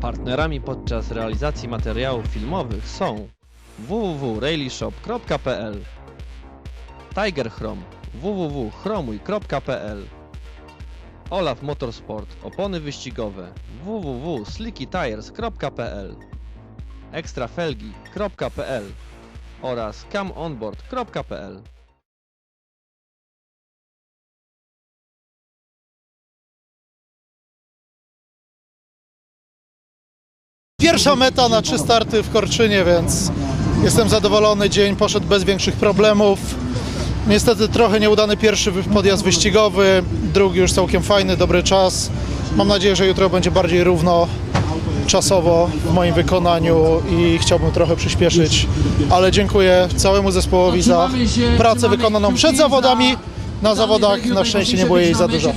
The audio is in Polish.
Partnerami podczas realizacji materiałów filmowych są www.rallyshop.pl Tiger Chrome www.chromuj.pl Olaf Motorsport opony wyścigowe www.slickytires.pl ekstrafelgi.pl oraz camonboard.pl Pierwsza meta na trzy starty w Korczynie, więc jestem zadowolony. Dzień poszedł bez większych problemów. Niestety trochę nieudany pierwszy podjazd wyścigowy, drugi już całkiem fajny, dobry czas. Mam nadzieję, że jutro będzie bardziej równo czasowo w moim wykonaniu i chciałbym trochę przyspieszyć, ale dziękuję całemu zespołowi za pracę wykonaną przed zawodami. za- Na za zawodach na szczęście nie było jej za dużo.